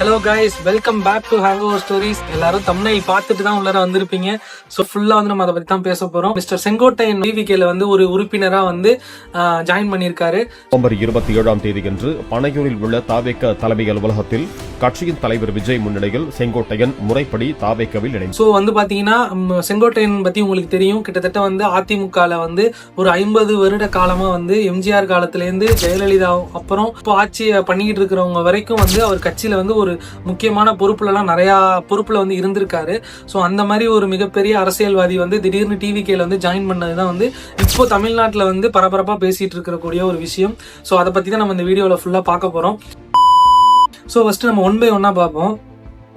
Hello guys welcome back to hangover stories எல்லாரும் தமிழை பார்த்துட்டு தான் உள்ளார வந்திருப்பீங்க. ஸோ ஃபுல்லா வந்து நம்ம அதை பத்தி தான் பேச போறோம். மிஸ்டர் செங்கோட்டையன் விவிகேல வந்து ஒரு உறுப்பினரா வந்து ஜாயின் பண்ணியிருக்காரு. நவம்பர் இருபத்தி ஏழாம் தேதியன்று பனையூரில் உள்ள தாவேக்க தலைமை அலுவலகத்தில் கட்சியின் தலைவர் விஜய் முன்னிலையில் செங்கோட்டையன் முறைப்படி தாவேக்கவில் இணைந்தார். ஸோ வந்து பாத்தீங்கன்னா ம், செங்கோட்டையன் பத்தி உங்களுக்கு தெரியும். கிட்டத்தட்ட வந்து அதிமுகல வந்து ஒரு ஐம்பது வருட காலமா வந்து எம்ஜிஆர் காலத்துல இருந்து ஜெயலலிதா அப்புறம் இப்போ ஆட்சியை பண்ணிக்கிட்டு இருக்கிறவங்க வரைக்கும் வந்து அவர் கட்சியில வந்து ஒரு முக்கியமான பொறுப்புலலாம் நிறையா பொறுப்பில் வந்து இருந்திருக்காரு. ஸோ அந்த மாதிரி ஒரு மிகப்பெரிய அரசியல்வாதி வந்து திடீர்னு டிவிகேல வந்து ஜாயின் பண்ணது தான் வந்து இப்போ தமிழ்நாட்டில் வந்து பரபரப்பாக பேசிகிட்டு இருக்கக்கூடிய ஒரு விஷயம். ஸோ அதை பற்றி தான் நம்ம இந்த வீடியோவில் ஃபுல்லாக பார்க்க போகிறோம் ஸோ ஃபஸ்ட்டு நம்ம ஒன் பை ஒன்னாக பார்ப்போம்.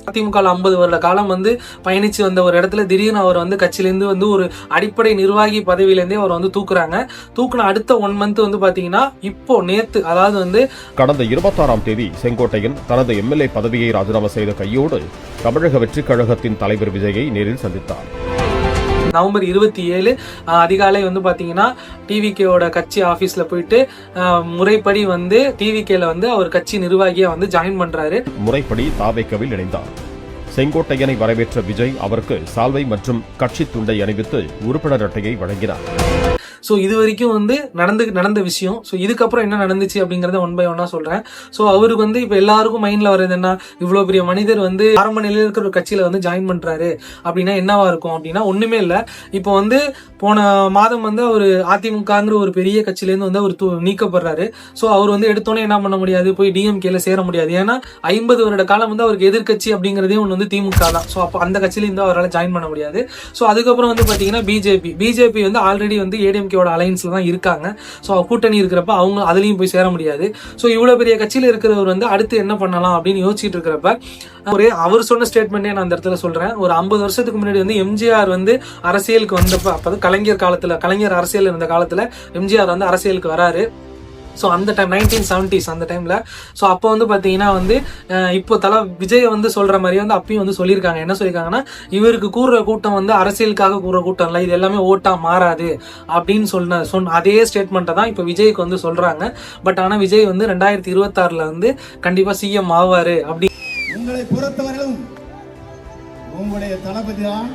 அதிமுக ஐம்பது வருட காலம் வந்து பயணிச்சு வந்த ஒரு இடத்துல திடீர்னு அவர் வந்து கட்சியிலேருந்து வந்து ஒரு அடிப்படை நிர்வாகி பதவியிலேருந்தே அவர் வந்து தூக்குறாங்க. தூக்குன அடுத்த ஒன் மந்த் வந்து பாத்தீங்கன்னா இப்போ நேத்து அதாவது வந்து கடந்த இருபத்தாறாம் தேதி செங்கோட்டையன் தனது எம்எல்ஏ பதவியை ராஜினாமா செய்த கையோடு தமிழக வெற்றிக் கழகத்தின் தலைவர் விஜயை நேரில் சந்தித்தார். நவம்பர் இருபத்தி ஏழு அதிகாலை வந்து பார்த்தீங்கன்னா டிவிகேவோட கட்சி ஆஃபீஸில் போயிட்டு முறைப்படி வந்து டிவிகேல வந்து அவர் கட்சி நிர்வாகியாக வந்து ஜாயின் பண்ணுறாரு முறைப்படி தாவேக்கவில் இணைந்தார். செங்கோட்டையனை வரவேற்ற விஜய் அவருக்கு சால்வை மற்றும் கட்சி துண்டை அணிவித்து உறுப்பினர் அட்டையை வழங்கினார். ஸோ இது வரைக்கும் வந்து நடந்து நடந்த விஷயம். ஸோ இதுக்கப்புறம் என்ன நடந்துச்சு அப்படிங்கிறத ஒன் பை ஒன்னா சொல்கிறேன் ஸோ அவருக்கு வந்து இப்போ எல்லாருக்கும் மைண்டில் வர்றது என்ன? இவ்வளோ பெரிய மனிதர் வந்து ஆரம்ப நிலையில் இருக்கிற ஒரு கட்சியில் வந்து ஜாயின் பண்ணுறாரு அப்படின்னா என்னவா இருக்கும்? அப்படின்னா ஒன்றுமே இல்லை. இப்போ வந்து போன மாதம் வந்து அவர் அதிமுகங்கிற ஒரு பெரிய கட்சியிலேருந்து வந்து அவர் தூ- நீக்கப்படுறாரு. ஸோ அவர் வந்து எடுத்தோன்னே என்ன பண்ண முடியாது? போய் டிஎம்கேல சேர முடியாது. ஏன்னா ஐம்பது வருட காலம் வந்து அவருக்கு எதிர்க்கட்சி அப்படிங்கிறதே ஒன்று வந்து திமுக தான். ஸோ அப்போ அந்த கட்சியிலேருந்து அவரால் ஜாயின் பண்ண முடியாது. ஸோ அதுக்கப்புறம் வந்து பார்த்தீங்கன்னா பிஜேபி பிஜேபி வந்து ஆல்ரெடி வந்து ஏடிஎம்கேவோட அலைன்ஸ்ல தான் இருக்காங்க. ஸோ கூட்டணி இருக்கிறப்ப அவங்க அதுலேயும் போய் சேர முடியாது. ஸோ இவ்வளோ பெரிய கட்சியில் இருக்கிறவர் வந்து அடுத்து என்ன பண்ணலாம் அப்படின்னு யோசிச்சுட்டு இருக்கிறப்ப ஒரே அவர் சொன்ன ஸ்டேட்மெண்ட்டே நான் அந்த இடத்துல சொல்கிறேன் ஒரு ஐம்பது வருஷத்துக்கு முன்னாடி வந்து எம்ஜிஆர் வந்து அரசியலுக்கு வந்தப்ப அப்போ கலைஞர் காலத்தில் கலைஞர் அரசியல் இருந்த காலத்தில் எம்ஜிஆர் வந்து அரசியலுக்கு வராரு. ஸோ அந்த டைம் நைன்டீன் செவன்டிஸ் அந்த டைம்ல ஸோ அப்போ வந்து பார்த்தீங்கன்னா வந்து இப்போ தலை விஜய் வந்து சொல்ற மாதிரி வந்து அப்பயும் வந்து சொல்லியிருக்காங்க. என்ன சொல்லியிருக்காங்கன்னா இவருக்கு கூறுற கூட்டம் வந்து அரசியலுக்காக கூறுற கூட்டம் இல்லை இது எல்லாமே ஓட்டா மாறாது அப்படின்னு சொன்ன சொன்ன அதே ஸ்டேட்மெண்ட்டை தான் இப்போ விஜய்க்கு வந்து சொல்றாங்க. பட் ஆனால் விஜய் வந்து ரெண்டாயிரத்தி இருபத்தாறுல வந்து கண்டிப்பா சிஎம் ஆவாரு அப்படி உங்களை பொறுத்தவரையிலும் உங்களுடைய தளபதி தான்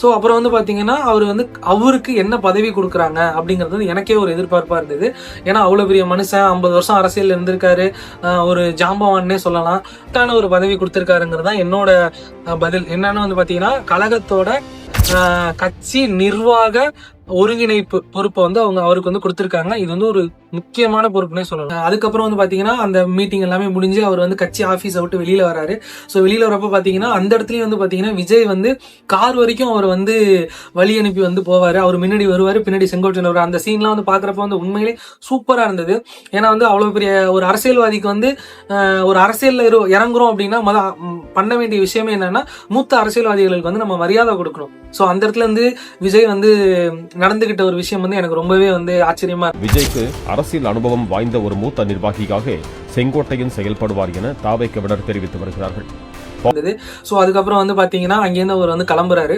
ஸோ அப்புறம் வந்து பார்த்தீங்கன்னா அவர் வந்து அவருக்கு என்ன பதவி கொடுக்குறாங்க அப்படிங்கிறது வந்து எனக்கே ஒரு எதிர்பார்ப்பாக இருந்தது. ஏன்னா அவ்வளோ பெரிய மனுஷன் ஐம்பது வருஷம் அரசியல் இருந்திருக்காரு. ஒரு ஜாம்பவான்னே சொல்லலாம். கரெக்டான ஒரு பதவி கொடுத்துருக்காருங்கிறது தான் என்னோட பதில். என்னன்னு வந்து பார்த்தீங்கன்னா கழகத்தோட கட்சி நிர்வாக ஒருங்கிணைப்பு பொறுப்பை வந்து அவங்க அவருக்கு வந்து கொடுத்துருக்காங்க. இது வந்து ஒரு முக்கியமான பொறுப்புனே சொல்லலாம். அதுக்கப்புறம் வந்து பாத்தீங்கன்னா அந்த மீட்டிங் எல்லாமே முடிஞ்சு அவர் வந்து கட்சி ஆஃபீஸை விட்டு வெளியில வராரு. ஸோ வெளியில வரப்ப பாத்தீங்கன்னா அந்த இடத்துலயும் வந்து பாத்தீங்கன்னா விஜய் வந்து கார் வரைக்கும் அவர் வந்து வழி அனுப்பி வந்து போவாரு. அவர் முன்னாடி வருவாரு பின்னாடி செங்கோட்டையில் வருவார். அந்த சீன்லாம் வந்து பாக்குறப்ப வந்து உண்மையிலே சூப்பரா இருந்தது. ஏன்னா வந்து அவ்வளவு பெரிய ஒரு அரசியல்வாதிக்கு வந்து ஒரு அரசியல்ல இரு- இறங்குறோம் அப்படின்னா மத பண்ண வேண்டிய விஷயமே என்னன்னா மூத்த அரசியல்வாதிகளுக்கு வந்து நம்ம மரியாதை கொடுக்கணும். ஸோ அந்த இடத்துல இருந்து விஜய் வந்து நடந்துகிட்ட ஒரு விஷயம் வந்து எனக்கு ரொம்பவே வந்து ஆச்சரியமா விஜய்க்கு அரசியல் அனுபவம் வாய்ந்த ஒரு மூத்த நிர்வாகியாக செங்கோட்டையன் செயல்படுவார் என தாவேக்கவினர் தெரிவித்து வருகிறார்கள். ஸோ அதுக்கப்புறம் வந்து பாத்தீங்கன்னா அங்கேருந்து அவர் வந்து கிளம்புறாரு.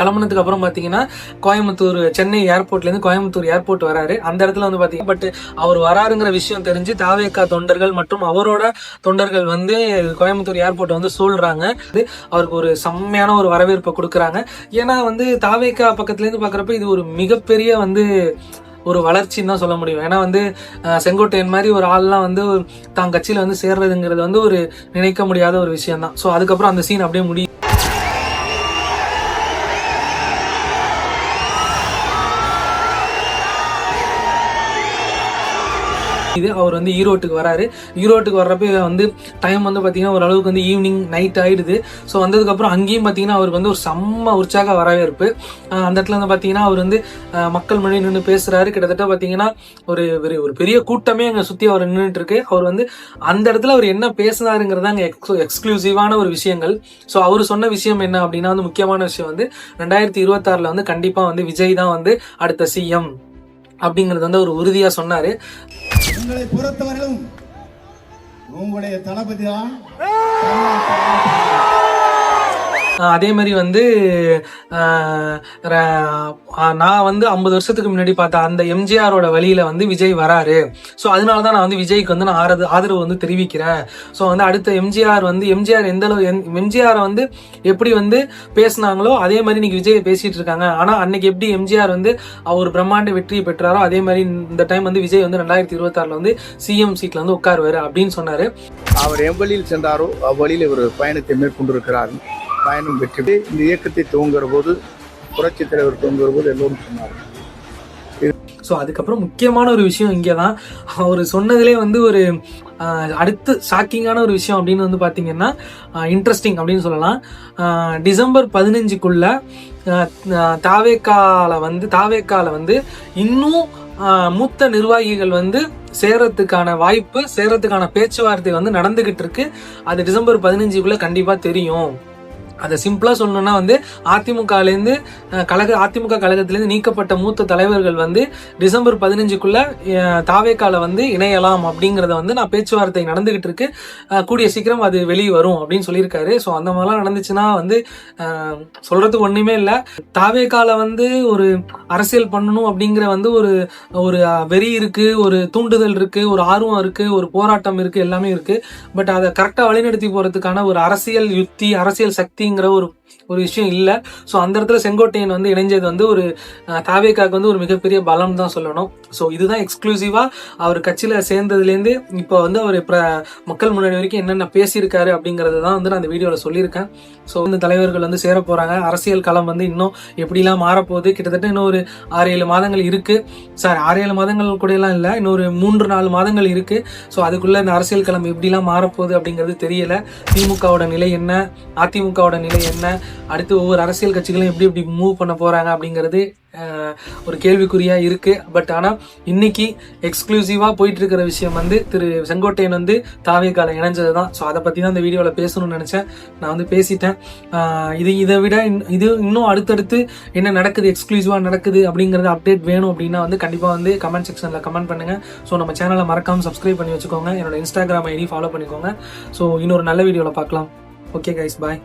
கிளம்புனதுக்கு அப்புறம் பார்த்தீங்கன்னா கோயம்புத்தூர் சென்னை ஏர்போர்ட்லேருந்து கோயம்புத்தூர் ஏர்போர்ட் வராரு. அந்த இடத்துல வந்து பார்த்தீங்கன்னா பட் அவர் வராருங்கிற விஷயம் தெரிஞ்சு தாவேக்கா தொண்டர்கள் மற்றும் அவரோட தொண்டர்கள் வந்து கோயம்புத்தூர் ஏர்போர்ட் வந்து சூழ்றாங்க. இது அவருக்கு ஒரு செம்மையான ஒரு வரவேற்பை கொடுக்குறாங்க. ஏன்னா வந்து தாவேக்கா பக்கத்துலேருந்து பார்க்குறப்ப இது ஒரு மிகப்பெரிய வந்து ஒரு வளர்ச்சின்னு தான் சொல்ல முடியும். ஏன்னா வந்து செங்கோட்டையன் மாதிரி ஒரு ஆள்லாம் வந்து தான் கட்சியில் வந்து சேர்றதுங்கிறது வந்து ஒரு நினைக்க முடியாத ஒரு விஷயம் தான் ஸோ அதுக்கப்புறம் அந்த சீன் அப்படியே முடியும். இது அவர் வந்து ஈரோட்டுக்கு வராரு. ஈரோட்டுக்கு வர்றப்ப வந்து டைம் வந்து பார்த்தீங்கன்னா ஓரளவுக்கு வந்து ஈவினிங் நைட் ஆயிடுது. ஸோ வந்ததுக்கப்புறம் அங்கேயும் பார்த்தீங்கன்னா அவருக்கு வந்து ஒரு செம்ம உற்சாக வரவேற்பு. அந்த இடத்துல வந்து பார்த்தீங்கன்னா அவர் வந்து மக்கள் மொழி நின்று பேசுறாரு. கிட்டத்தட்ட பார்த்தீங்கன்னா ஒரு ஒரு- ஒரு பெரிய கூட்டமே அங்கே சுற்றி அவர் நின்றுட்டு இருக்கு. அவர் வந்து அந்த இடத்துல அவர் என்ன பேசினாருங்கிறதா அங்கே எக்ஸ்க்ளூசிவான ஒரு விஷயங்கள். ஸோ அவர் சொன்ன விஷயம் என்ன அப்படின்னா வந்து முக்கியமான விஷயம் வந்து ரெண்டாயிரத்தி இருபத்தாறில் வந்து கண்டிப்பாக வந்து விஜய் தான் வந்து அடுத்த சிஎம் அப்படிங்கிறது வந்து அவர் உறுதியாக சொன்னார். உங்களை பொறுத்தவரையிலும் உங்களுடைய தளபதி தான் அதே மாதிரி வந்து ர- நான் வந்து ஐம்பது வருஷத்துக்கு முன்னாடி பார்த்த அந்த எம்ஜிஆரோட வழியில வந்து விஜய் வராரு. ஸோ அதனால தான் நான் வந்து விஜய்க்கு வந்து நான் ஆறது ஆதரவு வந்து தெரிவிக்கிறேன். ஸோ வந்து அடுத்த எம்ஜிஆர் வந்து எம்ஜிஆர் எந்த அளவு எம்ஜிஆரை வந்து எப்படி வந்து பேசினாங்களோ அதே மாதிரி இன்னைக்கு விஜய் பேசிட்டு இருக்காங்க. ஆனால் அன்னைக்கு எப்படி எம்ஜிஆர் வந்து அவர் பிரம்மாண்ட வெற்றி பெற்றாரோ அதே மாதிரி இந்த டைம் வந்து விஜய் வந்து ரெண்டாயிரத்தி இருபத்தாறுல வந்து சிஎம் சீட்ல வந்து உட்காருவாரு அப்படின்னு சொன்னாரு. அவர் எவ்வளியில் சென்றாரோ அவ்வழியில் இவர் பயணத்தை மேற்கொண்டிருக்கிறார். பயணம் வெற்றி பெற்று இந்த இயக்கத்தை துவங்குற போது புரட்சி தலைவர் துவங்குற போது எல்லோரும் சொன்னார். ஸோ அதுக்கப்புறம் முக்கியமான ஒரு விஷயம் இங்கே தான் அவர் சொன்னதுலே வந்து ஒரு அடுத்து ஷாக்கிங்கான ஒரு விஷயம் அப்படின்னு வந்து பார்த்தீங்கன்னா இன்ட்ரெஸ்டிங் அப்படின்னு சொல்லலாம். டிசம்பர் பதினஞ்சுக்குள்ள தாவேக்கால வந்து தாவேக்கால வந்து இன்னும் மூத்த நிர்வாகிகள் வந்து சேரத்துக்கான வாய்ப்பு சேரத்துக்கான பேச்சுவார்த்தை வந்து நடந்துகிட்டு இருக்கு. அது டிசம்பர் பதினஞ்சுக்குள்ள கண்டிப்பா தெரியும். அதை சிம்பிளாக சொல்லணும்னா வந்து அதிமுகலேருந்து கழக அதிமுக கழகத்திலேருந்து நீக்கப்பட்ட மூத்த தலைவர்கள் வந்து டிசம்பர் பதினஞ்சுக்குள்ளே தாவேக்கால வந்து இணையலாம் அப்படிங்கிறத வந்து நான் பேச்சுவார்த்தை நடந்துகிட்டு இருக்கு. கூடிய சீக்கிரம் அது வெளியே வரும் அப்படின்னு சொல்லியிருக்காரு. ஸோ அந்த மாதிரிலாம் நடந்துச்சுன்னா வந்து சொல்கிறது ஒன்றுமே இல்லை. தாவேக்கால வந்து ஒரு அரசியல் பண்ணணும் அப்படிங்கிற வந்து ஒரு ஒரு வெறி இருக்குது ஒரு தூண்டுதல் இருக்குது ஒரு ஆர்வம் இருக்குது ஒரு போராட்டம் இருக்குது எல்லாமே இருக்குது பட் அதை கரெக்டாக வழிநடத்தி போகிறதுக்கான ஒரு அரசியல் யுக்தி அரசியல் சக்தி அப்படிங்கிற ஒரு ஒரு விஷயம் இல்லை. ஸோ அந்த இடத்துல செங்கோட்டையன் வந்து இணைஞ்சது வந்து ஒரு தாவேக்காக்கு வந்து ஒரு மிகப்பெரிய பலம் தான் சொல்லணும். ஸோ இதுதான் எக்ஸ்க்ளூசிவாக அவர் கட்சியில் சேர்ந்ததுலேருந்து இப்போ வந்து அவர் இப்போ மக்கள் முன்னாடி வரைக்கும் என்னென்ன பேசியிருக்காரு அப்படிங்கிறது தான் வந்து நான் அந்த வீடியோவில் சொல்லியிருக்கேன். ஸோ இந்த தலைவர்கள் வந்து சேர போகிறாங்க அரசியல் களம் வந்து இன்னும் எப்படிலாம் மாறப்போகுது? கிட்டத்தட்ட இன்னும் ஒரு ஆறு ஏழு மாதங்கள் இருக்குது சார் ஆறு ஏழு மாதங்கள் கூட எல்லாம் இல்லை. இன்னொரு மூன்று நாலு மாதங்கள் இருக்குது ஸோ அதுக்குள்ளே இந்த அரசியல் களம் எப்படிலாம் மாறப்போகுது அப்படிங்கிறது தெரியலை. திமுகவோட நிலை என்ன? அதிமுகவோட நிலை என்ன? அடுத்து ஒவ்வொரு அரசியல் கட்சிகளும் எப்படி எப்படி மூவ் பண்ண போகிறாங்க அப்படிங்கிறது ஒரு கேள்விக்குறியாக இருக்குது பட் ஆனால் இன்னைக்கு எக்ஸ்க்ளூசிவாக போயிட்டு இருக்கிற விஷயம் வந்து திரு செங்கோட்டையன் வந்து தாவேக்கால இணைஞ்சது தான். ஸோ அதை பற்றி தான் அந்த வீடியோவில் பேசணும்னு நினச்சேன். நான் வந்து பேசிட்டேன். இது இதை விட இன்- இது இன்னும் அடுத்தடுத்து என்ன நடக்குது எக்ஸ்க்ளூசிவாக நடக்குது அப்படிங்கிறது அப்டேட் வேணும் அப்படின்னா வந்து கண்டிப்பாக வந்து கமெண்ட் செக்ஷனில் கமெண்ட் பண்ணுங்க. ஸோ நம்ம சேனலை மறக்காமல் சப்ஸ்கிரைப் பண்ணி வச்சுக்கோங்க. என்னோட இன்ஸ்டாகிராம் ஐடி ஃபாலோ பண்ணிக்கோங்க. ஸோ இன்னொரு நல்ல வீடியோவில் பார்க்கலாம். Okay guys bye